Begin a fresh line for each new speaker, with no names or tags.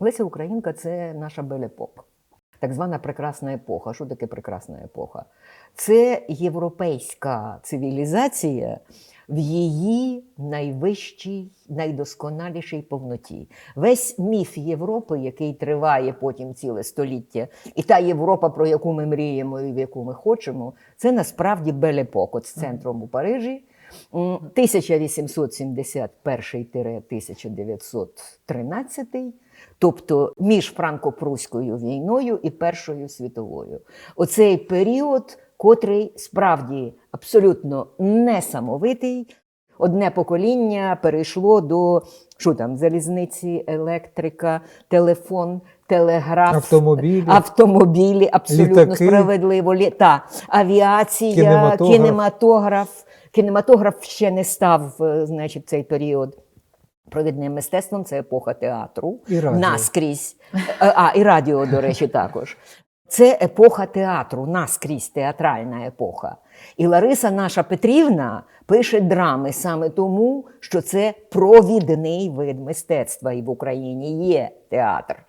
Леся Українка це наша белепок, так звана прекрасна епоха. Що таке прекрасна епоха? Це європейська цивілізація в її найвищій, найдосконалішій повноті. Весь міф Європи, який триває потім ціле століття, і та Європа, про яку ми мріємо і в яку ми хочемо, це насправді белепок. От з центром у Парижі. М, 1871-1913, тобто між Франко-Пруською війною і Першою світовою. Оцей період, котрий справді абсолютно несамовитий. Одне покоління перейшло до що там, залізниці, електрика, телефон, телеграф,
Автомобілі.
автомобілі абсолютно
Літаки.
справедливо. Літа, авіація,
Кінематограф.
кінематограф. Кінематограф ще не став, е, значить, цей період. Провідним мистецтвом це епоха театру
І радіо.
наскрізь. Е, А, і радіо, до речі, також. Це епоха театру, наскрізь театральна епоха. І Лариса наша Петрівна пише драми саме тому, що це провідний вид мистецтва, і в Україні є театр.